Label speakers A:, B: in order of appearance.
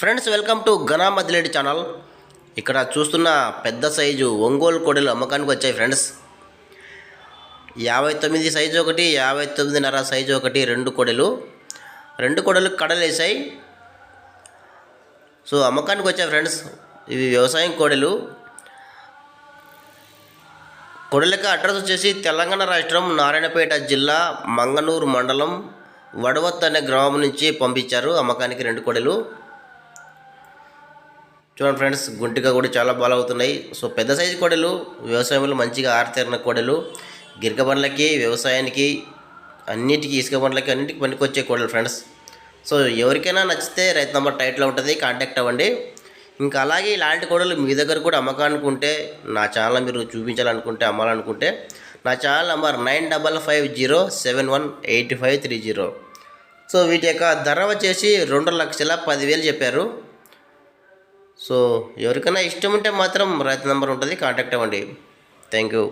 A: Friends welcome to ఘనా మదిలేడి channel ఇక్కడ చూస్తున్న పెద్ద సైజు ఒంగోలు కోడలు అమ్మకానికి వచ్చాయి ఫ్రెండ్స్ యాభై తొమ్మిది సైజు ఒకటి యాభై తొమ్మిదిన్నర సైజు ఒకటి రెండు కోడలు. రెండు కోడలు కడలేసాయి సో అమ్మకానికి వచ్చాయి ఫ్రెండ్స్ ఇవి వ్యవసాయం కోడలు. కొడలిక అడ్రస్ వచ్చేసి తెలంగాణ రాష్ట్రం నారాయణపేట జిల్లా మంగనూరు మండలం వడవత్ అనే గ్రామం నుంచి పంపించారు అమ్మకానికి రెండు కోడలు. చూడండి ఫ్రెండ్స్ గుంటిగా కూడా చాలా బాగా సో పెద్ద సైజు కోడలు వ్యవసాయంలో మంచిగా ఆరితేరిన కోడలు గిరిక బండ్లకి వ్యవసాయానికి అన్నిటికీ ఇసుక బండ్లకి అన్నిటికీ పనికొచ్చే కోడలు ఫ్రెండ్స్. సో ఎవరికైనా నచ్చితే రైతు నంబర్ టైట్లో ఉంటుంది కాంటాక్ట్ అవ్వండి. ఇంకా అలాగే ఇలాంటి కోడలు మీ దగ్గర కూడా అమ్మకానికి ఉంటే నా ఛానల్ మీరు చూపించాలనుకుంటే అమ్మాలనుకుంటే నా channel number nine double five zero seven one eight five three zero. So వీటి యొక్క ధర వచ్చేసి రెండు లక్షల పదివేలు చెప్పారు. సో ఎవరికైనా ఇష్టం ఉంటే మాత్రం రైతు నెంబర్ ఉంటుంది కాంటాక్ట్ అవ్వండి. Thank you